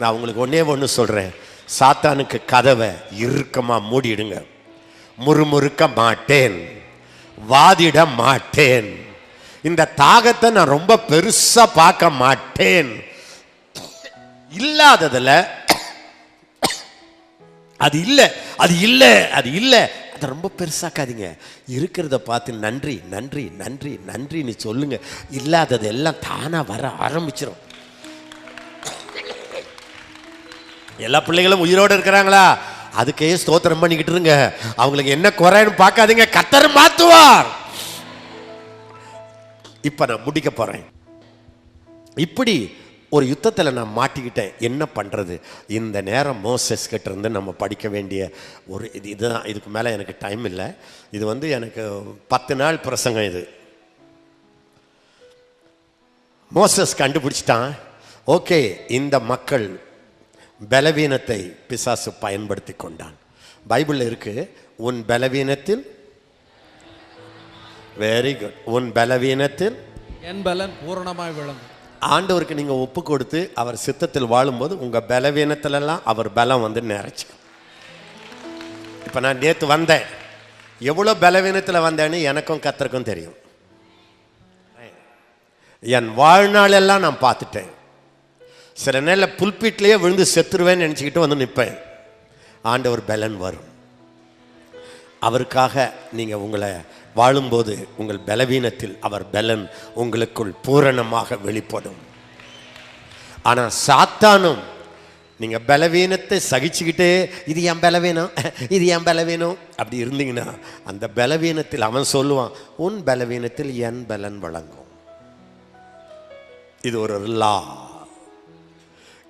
நான் உங்களுக்கு ஒன்றே ஒன்று சொல்கிறேன் சாத்தானுக்கு கதவை இறுக்கமா மூடிடுங்க. முறுமுறுக்க மாட்டேன். வாதிட மாட்டேன். இந்த தாகத்தை நான் ரொம்ப பெருசாக பார்க்க மாட்டேன். இல்லாததுல அது இல்லை அது இல்லை அது இல்லை. அதை ரொம்ப பெருசாக்காதீங்க. இருக்கிறத பார்த்து நன்றி நன்றி நன்றி நன்றின்னு சொல்லுங்க. இல்லாதது எல்லாம் தானாக வர ஆரம்பிச்சிடும் எல்லா பிள்ளைகளும் உயிரோடு இருக்கிறாங்களா? அதுக்கே ஸ்தோத்திரம் பண்ணிக்கிட்டு இருங்க. அவங்களுக்கு என்ன குறைன்னு பார்க்காதீங்க. கத்தர் மாத்துவார். இப்ப நான் முடிக்க போறேன். இப்படி ஒரு யுத்தத்தில் நான் மாட்டிக்கிட்டேன். என்ன பண்ணுறது இந்த நேரம் மோசஸ் கிட்ட இருந்து நம்ம படிக்க வேண்டிய ஒரு இது இதுதான். இதுக்கு மேலே எனக்கு டைம் இல்லை. இது வந்து எனக்கு பத்து நாள் பிரசங்கம் இது. மோசஸ் கண்டுபிடிச்சிட்டான். ஓகே இந்த மக்கள் பலவீனத்தை பிசாசு பயன்படுத்தி கொண்டான். பைபிளில் இருக்கு உன் பலவீனத்தில் வெரி குட் உன் பலவீனத்தில் என் பலன் பூரணமாய் விளங்கும் ஆண்டவருக்கு நீங்க ஒப்பு கொடுத்து அவர் சித்தத்தில் வாழும்போது உங்க பலவீனத்திலெல்லாம் அவர் பலம் வந்து நிறைச்சு. இப்ப நான் நேத்து வந்தேன். எவ்வளவு பலவீனத்தில் வந்தேன்னு எனக்கும் கத்தருக்கும் தெரியும். என் வாழ்நாளெல்லாம் நான் பார்த்துட்டேன். சில நேரில் புல்பீட்லேயே விழுந்து செத்துருவேன்னு நினச்சிக்கிட்டு வந்து நிற்பேன் ஆண்டவர் பலன் வரும். அவருக்காக நீங்கள் உங்களை வாழும்போது உங்கள் பலவீனத்தில் அவர் பலன் உங்களுக்குள் பூரணமாக வெளிப்படும். ஆனால் சாத்தானும் நீங்கள் பலவீனத்தை சகிச்சுக்கிட்டு இது என் பலவீனம் இது என் பலவீனம் அப்படி இருந்தீங்கன்னா அந்த பலவீனத்தில் அவன் சொல்லுவான் உன் பலவீனத்தில் என் பலன் வழங்கும். இது ஒரு லா.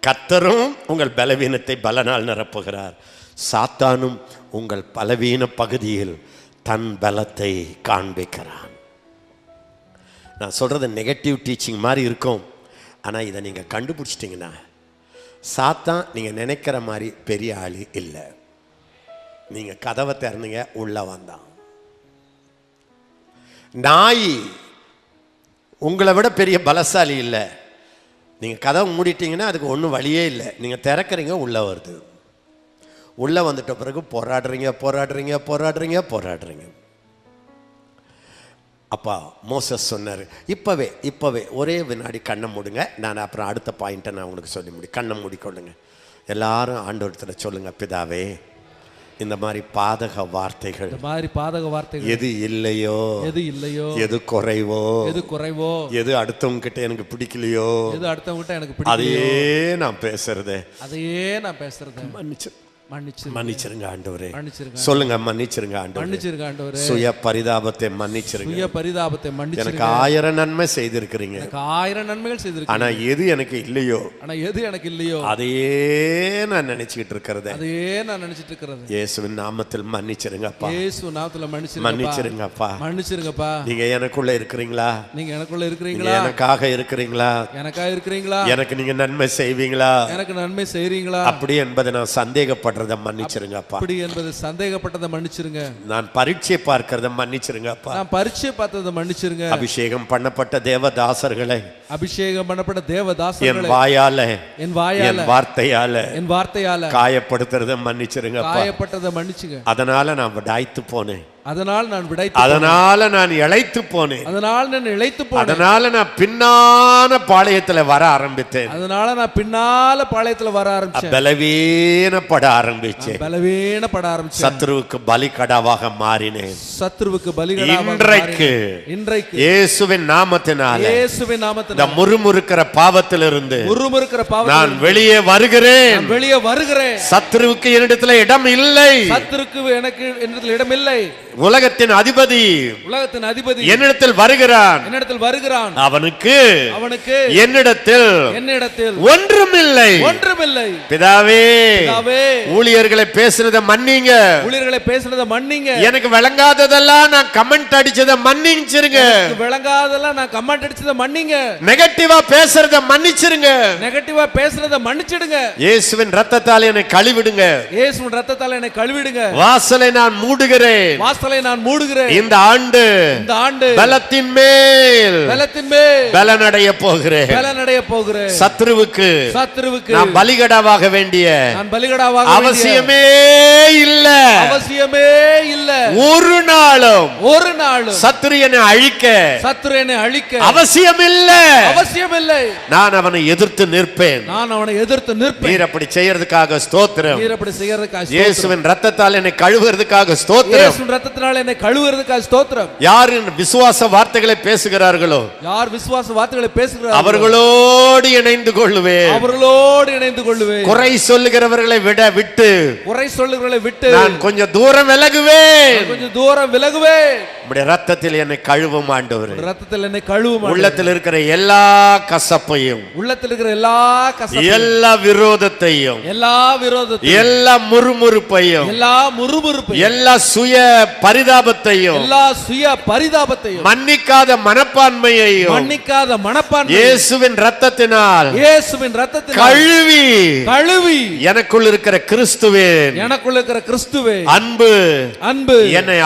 கத்தரும் உங்கள் பலவீனத்தை பலனால் நிரப்புகிறார். சாத்தானும் உங்கள் பலவீன பகுதியில் தன் பலத்தை காண்பிக்கிறான். நான் சொல்றது நெகட்டிவ் டீச்சிங் மாதிரி இருக்கும். ஆனால் இதை நீங்கள் கண்டுபிடிச்சிட்டிங்கன்னா சாத்தான் நீங்கள் நினைக்கிற மாதிரி பெரிய ஆள் இல்லை. நீங்கள் கதவை திறந்தீங்க உள்ள வந்தான். நாய் உங்களை விட பெரிய பலசாலி இல்லை. நீங்கள் கதவை மூடிட்டீங்கன்னா அதுக்கு ஒன்றும் வழியே இல்லை. நீங்கள் திறக்கிறீங்க உள்ளே வருது. உள்ளே வந்துட்ட பிறகு போராடுறீங்க போராடுறீங்க போராடுறீங்க போராடுறீங்க. அப்பா மோசஸ் சொன்னார் இப்போவே இப்போவே ஒரே வினாடி கண்ணை மூடுங்க. நான் அப்புறம் அடுத்த பாயிண்ட்டை நான் உங்களுக்கு சொல்லி முடி கண்ணை மூடிக்கொள்ளுங்க. எல்லாரும் ஒருத்தரை சொல்லுங்கள் பிதாவே இந்த மாதிரி பாதக வார்த்தைகள். இந்த மாதிரி பாதக வார்த்தைகள். எது இல்லையோ? எது இல்லையோ? எது குறைவோ? எது குறைவோ? எது அடுத்தவங்க கிட்ட எனக்கு பிடிக்கலையோ? எது அடுத்தவங்கிட்ட எனக்கு பிடிக்கும் அதையே நான் பேசுறது. அதையே நான் பேசுறது. மன்னிச்சு மன்னிச்சிருங்க. ஆண்டவரே. மன்னிச்சிருங்க. சொல்லுங்க மன்னிச்சிருங்க ஆண்டவரே. மன்னிச்சிருங்க ஆண்டவரே. சுய பரிதாபத்தை மன்னிச்சிருங்க. சுய பரிதாபத்தை எனக்கு மன்னிச்சிருங்க ஆயிரம் நன்மை செய்திருக்கிறீங்க. எனக்கு ஆயிரம் நன்மைகள் செய்திருக்கு ஆனா எது எனக்கு இல்லையோ? ஆனா எது எனக்கு இல்லையோ? அதையே நான் நினைச்சுக்கிட்டு இருக்கிறத. அதையே நான் நினைச்சிட்டு இருக்கிறது. இயேசுவின் நாமத்தில் மன்னிச்சிருங்கப்பா இயேசு நாமத்துல மன்னிச்சிருங்க மன்னிச்சிருங்கப்பா மன்னிச்சிருங்கப்பா நீங்க எனக்குள்ள இருக்கிறீங்களா? நீங்க எனக்குள்ள இருக்கிறீங்களா? எனக்காக இருக்கிறீங்களா? எனக்கா இருக்கிறீங்களா? எனக்கு நீங்க நன்மை செய்வீங்களா? எனக்கு நன்மை செய்றீங்களா? அப்படி என்பதை நான் சந்தேகப்படுறத மன்னிச்சிருங்கப்பா. அப்படி என்பது சந்தேகப்பட்டதை மன்னிச்சிருங்க. நான் பரீட்சை பார்க்கறத மன்னிச்சிருங்கப்பா. நான் பரிச்சை பார்த்ததை மன்னிச்சிருங்க. அபிஷேகம் பண்ணப்பட்ட தேவதாசர்களை அபிஷேகம் பண்ணப்பட்ட என் தேவதாசர்களை வாயால என் வாயால என் வார்த்தையால என் வார்த்தையால காயப்படுத்துறத மன்னிச்சிருங்கப்பா. காயப்பட்டதை மன்னிச்சுங்க. அதனால நான் விடாய்த்து போனேன். அதனால் நான் விடைத்து அதனால நான் இழைத்து போனேன். அதனால் நான் இழைத்து போனேன். அதனால நான் பின்னான பாளையத்துல வர ஆரம்பித்தேன். அதனால நான் பின்னால பாளையத்துல வர ஆரம்பிச்சேன் பலவீனப்பட ஆரம்பிச்சேன். பலவீனப்பட ஆரம்பிச்சேன் சத்ருவுக்கு பலிகடாவாக மாறினேன். சத்ருவுக்கு பலிகடாக இன்றைக்கு இன்றைக்கு இயேசுவின் நாமத்தினால இயேசுவின் இந்த நாமத்தில் முறுமுறுக்கிற பாவத்திலிருந்து உருமுறுக்கிற நான் பாவத்தில் வெளியே வருகிறேன். நான் வெளியே வருகிறேன். சத்ருவுக்கு என்னிடத்துல இடம் இல்லை. சத்துருக்கு எனக்கு என்னிடத்தில் இடமில்லை உலகத்தின் அதிபதி உலகத்தின் அதிபதி என்னிடத்தில் வருகிறான். என்னிடத்தில் வருகிறான். அவனுக்கு அவனுக்கு என்னிடத்தில் என்னிடத்தில் ஒன்றுமில்லை. ஒன்றுமில்லை. பிதாவே பிதாவே, ஊழியர்களை பேசுறத மன்னிங்க. ஊழியர்களை பேசுனதை மன்னிங்க. எனக்கு விளங்காததெல்லாம் நான் கமெண்ட் அடிச்சத மன்னிச்சிருங்க. எனக்கு விளங்காதெல்லாம் நான் கமெண்ட் அடிச்சதை மன்னிங்க. நெகட்டிவா பேசுறத மன்னிச்சிருங்க. நெகட்டிவா பேசுறதை மன்னிச்சிடுங்க. இயேசுவின் ரத்தத்தால் என்னை கழுவிடுங்க. இயேசுவின் ரத்தத்தால என்னை கழுவிடுங்க. வாசலை நான் மூடுகிறேன். வாசலை வாசலை நான் மூடுகிறேன். இந்த ஆண்டு இந்த ஆண்டு பலத்தின் மேல் பலத்தின் மேல் பலனடைய போகிறேன். பலனடைய போகிறேன். சத்ருவுக்கு சத்துருவுக்கு நான் பலிகடாவாக வேண்டிய நான் பலிகடாவாக அவசியமே இல்ல. அவசியமே இல்ல. ஒரு நாளும் ஒரு நாளும் சத்ரு என்னை அழிக்க சத்துரு என்னை அழிக்க அவசியம் இல்ல அவசியம் இல்லை நான் அவனை எதிர்த்து நிற்பேன். நான் அவனை எதிர்த்து நிற்பேன். நீர் அப்படி செய்யறதுக்காக ஸ்தோத்திரம். நீர் அப்படி செய்யறதுக்காக. இயேசுவின் ரத்தத்தால் என்னை கழுவுறதுக்காக ஸ்தோத்திரம். இயேசுவின் ரத்தத்தினால் என்னை கழுவுறதுக்காக ஸ்தோத்திரம். யார் விசுவாச வார்த்தைகளை பேசுகிறார்களோ? யார் விசுவாச வார்த்தைகளை பேசுகிறார்கள்? அவர்களோடு இணைந்து கொள்ளுவேன். அவர்களோடு இணைந்து கொள்ளுவேன். குறை சொல்லுகிறவர்களை விட விட்டு. குறை சொல்லுகிறவர்களை விட்டு. நான் கொஞ்சம் தூரம் விலகுவேன். கொஞ்சம் தூரம் விலகுவேன். உம்முடைய ரத்தத்தில் என்னை கழுவும் ஆண்டவர் ரத்தத்தில் என்னை கழுவும். உள்ளத்தில் இருக்கிற எல்லா கசப்பையும் உள்ளத்தில் இருக்கிற எல்லா கசப்பையும் எல்லா விரோதத்தையும் எல்லா விரோதத்தையும் எல்லா முறுமுறுப்பையும் எல்லா முறுமுறுப்பையும் எல்லா சுய பரிதாபத்தையும் எல்லா சுய பரிதாபத்தையும் மன்னிக்காத மனப்பான்மையையும் மன்னிக்காத மனப்பான்மை இயேசுவின் ரத்தத்தினால் இயேசுவின் ரத்தத்தினால் கழுவி கழுவி எனக்குள் இருக்கிற கிறிஸ்துவின் எனக்குள்ள இருக்கிற கிறிஸ்துவே அன்பு அன்பு என்னை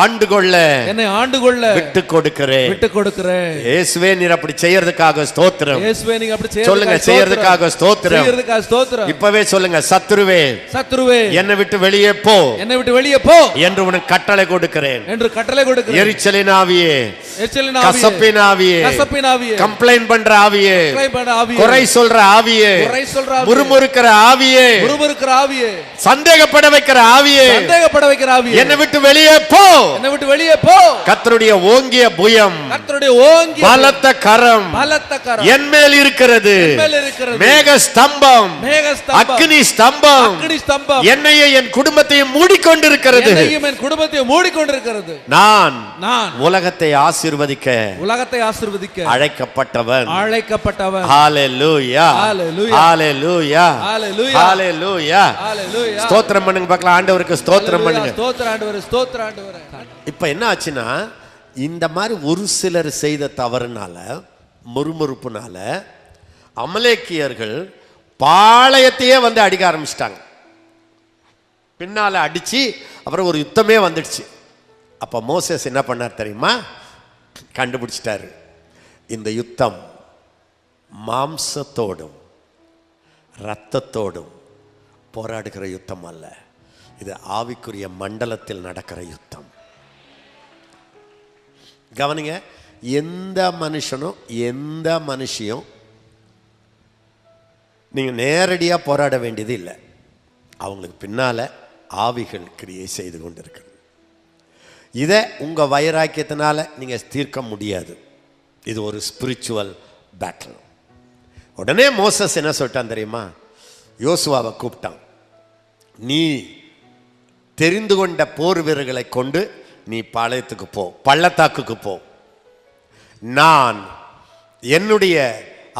ஆண்டு கொள்ள என்னை ஆண்டு கொள்ள விட்டு கொடுக்கிறேன் விட்டு கொடுக்கிறேன் இயேசுவே நீர் அப்படி செய்யறதுக்காக ஸ்தோத்திரம். இயேசுவே நீங்க அப்படி சொல்லுங்க செய்யறதுக்காக ஸ்தோத்திரம். செய்யறதுக்காக ஸ்தோத்திரம். இப்பவே சொல்லுங்க சத்துருவே. சத்துருவே. என்னை விட்டு வெளியே போ. என்னை விட்டு வெளியே போ. என்று உனக்கு கட்டளை கொடுக்கிறேன். என்று கட்டளை கொடுக்கிறேன். எரிச்சலின் ஆவியே. எரிச்சலின் ஆவியே, கசப்பின் ஆவியே. கசப்பின் ஆவியே. கம்ப்ளைண்ட் பண்ற ஆவியே. குறை சொல்ற ஆவியே. குறை சொல்ற ஆவியே. முறுமுறுக்கிற ஆவியே. முறுமுறுக்கிற ஆவியே. சந்தேகப்பட வைக்கிற ஆவியே. சந்தேகப்பட வைக்கிற ஆவியே. என்னை விட்டு வெளியே போ. என்னை விட்டு வெளியே போ. கர்த்தருடைய ஓங்கிய புயம் கர்த்தருடைய ஓங்கி பலத்த கரம் பலத்த கரம். என் மேல் இருக்கிறது. மேக ஸ்தம்பம் மேக ஸ்தம்பம். அக்னி ஸ்தம்பம். என்னையும் என் குடும்பத்தையும் மூடிக்கொண்டிருக்கிறது. என் குடும்பத்தை மூடிக்கொண்டிருக்கிறது. நான் நான் உலகத்தை ஆசீர்வதிக்க உலகத்தை ஆசீர்வதிக்க அழைக்கப்பட்டவன். அழைக்கப்பட்டவன். ஹalleluya. ஹalleluya. ஹalleluya ஹalleluya ஸ்தோத்திரம் பண்ணுங்க பார்க்கலாம். ஆண்டவருக்கு ஸ்தோத்திரம் பண்ணுங்க. ஸ்தோத்திர ஆண்டவரே ஸ்தோத்திர ஆண்டவரே. இப்போ என்ன ஆச்சுன்னா இந்த மாதிரி ஒரு சிலர் செய்த தவறுனால முறுமுறுப்புனால அமலேக்கியர்கள் பாளையத்தையே வந்து அடிக்க ஆரம்பிச்சிட்டாங்க. பின்னால் அடிச்சு அப்புறம் ஒரு யுத்தமே வந்துடுச்சு. அப்போ மோசஸ் என்ன பண்ணார் தெரியுமா? கண்டுபிடிச்சிட்டாரு. இந்த யுத்தம் மாம்சத்தோடும் இரத்தத்தோடும் போராடுகிற யுத்தம் அல்ல. இது ஆவிக்குரிய மண்டலத்தில் நடக்கிற யுத்தம். கவனிங்க எந்த மனுஷனும் எந்த மனுஷியும் நீங்கள் நேரடியாக போராட வேண்டியது இல்லை. அவங்களுக்கு பின்னால் ஆவிகள் கிரியை செய்து கொண்டிருக்கு இதை உங்கள் வைராக்கியத்தினால் நீங்கள் தீர்க்க முடியாது. இது ஒரு ஸ்பிரிச்சுவல் பேட்டில் உடனே மோசஸ் என்ன சொல்லிட்டான் தெரியுமா? யோசுவாவை கூப்பிட்டான். நீ தெரிந்து கொண்ட போர் வீரர்களை கொண்டு நீ பாளையத்துக்கு போ பள்ளத்தாக்குக்கு போ. நான் என்னுடைய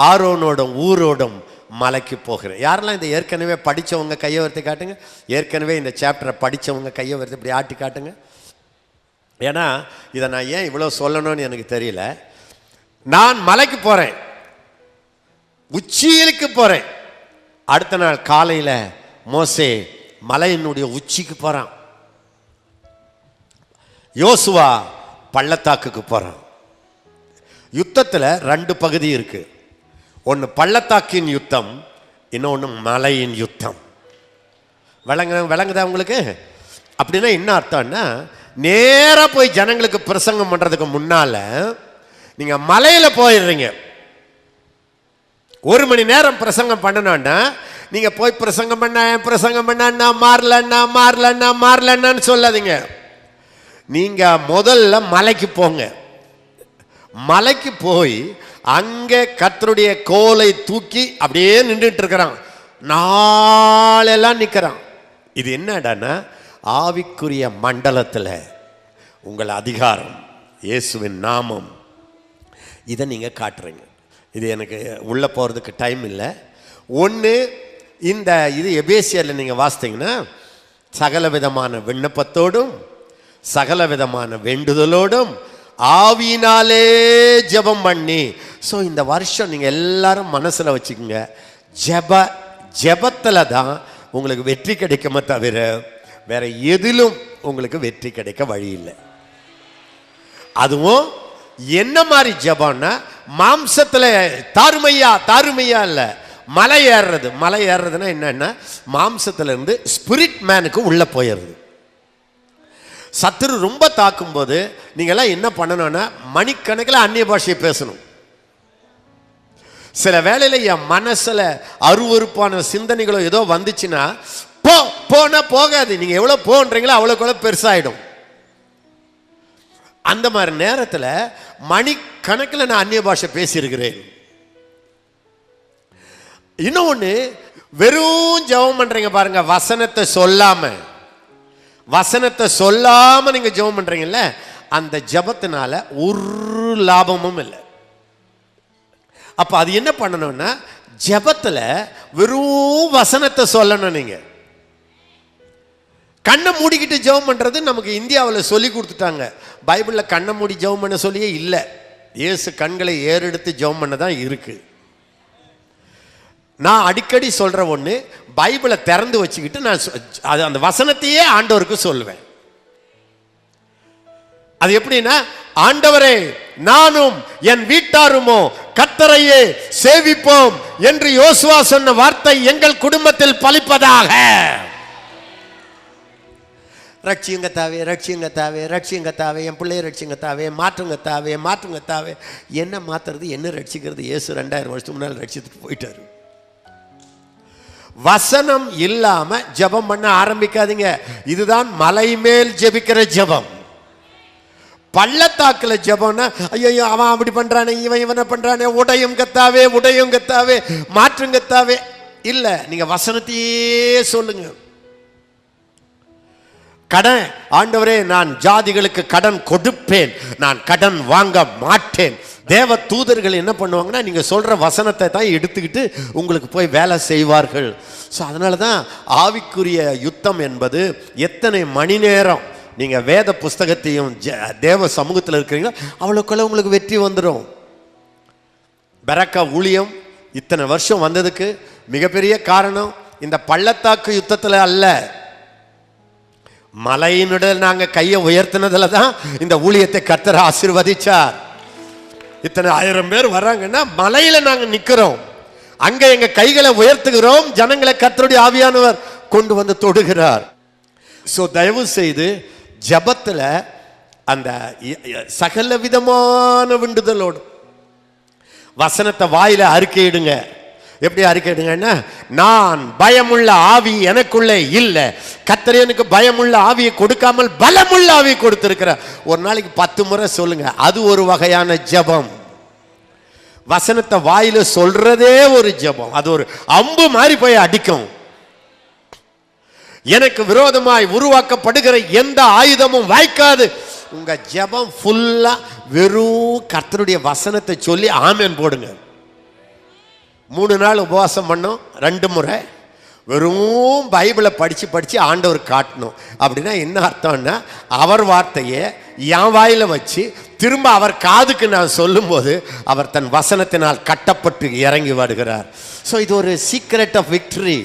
ஆரோனோடும் ஊரோடும் மலைக்கு போகிறேன். யாரெல்லாம் இந்த ஏற்கனவே படித்தவங்க கையை உயர்த்தி காட்டுங்க? ஏற்கனவே இந்த சாப்டரை படித்தவங்க கையை உயர்த்தி இப்படி ஆட்டி காட்டுங்க. ஏன்னா இதை நான் ஏன் இவ்வளோ சொல்லணும்னு எனக்கு தெரியல. நான் மலைக்கு போகிறேன் உச்சியிலுக்கு போகிறேன் அடுத்த நாள் காலையில் மோசே மலையினுடைய உச்சிக்கு போகிறான் யோசுவா பள்ளத்தாக்குக்கு போகிறான் யுத்தத்தில் ரெண்டு பகுதி இருக்குது ஒன்று பள்ளத்தாக்கின் யுத்தம் இன்னொன்று மலையின் யுத்தம். விளங்க விளங்குதா உங்களுக்கு? அப்படின்னா என்ன அர்த்தம்னா நேராக போய் ஜனங்களுக்கு பிரசங்கம் பண்ணுறதுக்கு முன்னால் நீங்கள் மலையில் போயிடுறீங்க. ஒரு மணி நேரம் பிரசங்கம் பண்ணணும்னா நீங்கள் போய் பிரசங்கம் பண்ண பிரசங்கம் பண்ணா மாறலன்னா மாறலன்னா மாறலன்னான்னு சொல்லாதீங்க. நீங்கள் முதல்ல மலைக்கு போங்க. மலைக்கு போய் அங்கே கத்தருடைய கோலை தூக்கி அப்படியே நின்றுட்டு இருக்கிறான். நாளெல்லாம் நிற்கிறான் இது என்னடான்னா ஆவிக்குரிய மண்டலத்தில் உங்கள் அதிகாரம் இயேசுவின் நாமம். இதை நீங்கள் காட்டுறீங்க. இது எனக்கு உள்ளே போகிறதுக்கு டைம் இல்லை. ஒன்று இந்த இது எபேசியரில் நீங்கள் வாசித்தீங்கன்னா சகல விதமான விண்ணப்பத்தோடும் சகல விதமான வேண்டுதலோடும் ஆவியினாலே ஜெபம் பண்ணி. ஸோ இந்த வருஷம் நீங்கள் எல்லாரும் மனசில் வச்சுக்கோங்க. ஜெப ஜெபத்தில் தான் உங்களுக்கு வெற்றி கிடைக்குமே தவிர வேற எதிலும் உங்களுக்கு வெற்றி கிடைக்க வழி இல்லை. அதுவும் என்ன மாதிரி ஜபம்னா மாம்சத்தில் தாருமையா தாருமையா இல்லை மலை ஏறுறது. மலை ஏறுறதுன்னா என்னன்னா மாம்சத்துலேருந்து ஸ்பிரிட் மேனுக்கு உள்ளே போயிடுறது. சத்துரு ரொம்ப தாக்கும்போது நீங்கள்லாம் என்ன பண்ணணும்னா மணிக்கணக்கில் அந்நிய பாஷையை பேசணும். சில வேளையில் என் மனசில் அருவருப்பான சிந்தனைகளோ ஏதோ வந்துச்சுன்னா போ போனா போகாது. நீங்கள் எவ்வளோ போன்றீங்களோ அவ்வளோக்கு எவ்வளோ பெருசாயிடும். அந்த மாதிரி நேரத்தில் மணிக்கணக்கில் நான் அந்நிய பாஷை பேசியிருக்கிறேன். இன்னொன்று வெறும் ஜெபம் பண்ணுறீங்க பாருங்கள் வசனத்தை சொல்லாமல் வசனத்தை சொல்லாம நீங்க ஜெபம் பண்றீங்கல்ல அந்த ஜபத்தினால ஒரு லாபமும் இல்லை. அப்ப அது என்ன பண்ணணும்னா ஜெபத்துல வெறும் வசனத்தை சொல்லணும் நீங்க. கண்ணை மூடிக்கிட்டு ஜெபம் பண்றது நமக்கு இந்தியாவில் சொல்லி கொடுத்துட்டாங்க. பைபிளில் கண்ணை மூடி ஜெபம் பண்ண சொல்லியே இல்லை. இயேசு கண்களை ஏறெடுத்து ஜெபம் பண்ண தான் இருக்குது நான் அடிக்கடி சொல்கிற ஒன்று பைபிளை திறந்து வச்சுக்கிட்டு நான் சொ- அது அந்த வசனத்தையே ஆண்டவருக்கு சொல்லுவேன். அது எப்படின்னா ஆண்டவரே நானும் என் வீட்டாருமோ கத்தரையே சேவிப்போம் என்று யோசுவா சொன்ன வார்த்தை எங்கள் குடும்பத்தில் பலிப்பதாக. ரட்சியுங்க தாவே ரட்சியுங்க தாவே ரட்சியுங்க தாவே என் பிள்ளைய ரட்சியுங்க தாவே மாற்றுங்க தாவே மாற்றுங்க தாவே. என்ன மாத்துறது என்ன ரட்சிக்கிறது? இயேசு ரெண்டாயிரம் வருஷத்துக்கு முன்னால் ரட்சித்துட்டு போயிட்டாரு. வசனம் இல்லாம ஜெபம் பண்ண ஆரம்பிக்காதீங்க. இதுதான் மலை மேல் ஜெபிக்கிற ஜெபம். பள்ளத்தாக்கில் ஜெபம்னா ஐயோ அவன் அப்படி பண்றானே இவன் இவனை பண்றானே உடையும் கத்தாவே உடையும் கத்தாவே மாற்றும் கத்தாவே. இல்ல நீங்க வசனத்தையே சொல்லுங்க. கடன் ஆண்டவரே நான் ஜாதிகளுக்கு கடன் கொடுப்பேன். நான் கடன் வாங்க மாட்டேன். தேவ தூதர்கள் என்ன பண்ணுவாங்கன்னா நீங்கள் சொல்கிற வசனத்தை தான் எடுத்துக்கிட்டு உங்களுக்கு போய் வேலை செய்வார்கள். ஸோ அதனால தான் ஆவிக்குரிய யுத்தம் என்பது எத்தனை மணி நேரம் நீங்கள் வேத புஸ்தகத்தையும் ஜ- தேவ சமூகத்தில் இருக்கிறீங்களோ அவ்வளோக்குள்ள உங்களுக்கு வெற்றி வந்துடும் பெரக்கா ஊழியம் இத்தனை வருஷம் வந்ததுக்கு மிகப்பெரிய காரணம் இந்த பள்ளத்தாக்கு யுத்தத்தில் அல்ல. மலையினுடன் நாங்கள் கையை உயர்த்தினதில் தான் இந்த ஊழியத்தை கர்த்தர் ஆசிர்வதிச்சார். இத்தனை ஆயிரம் பேர் வர்றாங்கன்னா மலையில நாங்க நிக்கிறோம். அங்க எங்க கைகளை உயர்த்துகிறோம். ஜனங்களை கத்தருடைய ஆவியானவர் கொண்டு வந்து தொடுகிறார். சோ தயவு செய்து ஜெபத்துல அந்த சகல விதமான விண்டுதலோடு வசனத்தை வாயில அறிக்கையிடுங்க எப்படி அறிக்கையிடுங்கன்னா நான் பயமுள்ள ஆவி எனக்குள்ளே இல்லை. கர்த்தர் எனக்கு பயமுள்ள ஆவியை கொடுக்காமல் பலமுள்ள ஆவி கொடுத்துருக்கிற. ஒரு நாளைக்கு பத்து முறை சொல்லுங்க. அது ஒரு வகையான ஜெபம். வசனத்தை வாயில சொல்றதே ஒரு ஜெபம். அது ஒரு அம்பு மாதிரி போய் அடிக்கும். எனக்கு விரோதமாய் உருவாக்கப்படுகிற எந்த ஆயுதமும் வாய்க்காது. உங்க ஜெபம் ஃபுல்லா வெறும் கர்த்தருடைய வசனத்தை சொல்லி ஆமேன் போடுங்க. மூணு நாள் உபவாசம் பண்ணோம் ரெண்டு முறை. வெறும் பைபிளை படித்து படித்து ஆண்டவர் காட்டணும். அப்படின்னா என்ன அர்த்தம்னா அவர் வார்த்தையை என் வாயில் வச்சு திரும்ப அவர் காதுக்கு நான் சொல்லும்போது அவர் தன் வசனத்தினால் கட்டப்பட்டு இறங்கி வருகிறார். ஸோ இது ஒரு சீக்ரெட் ஆஃப் விக்டரி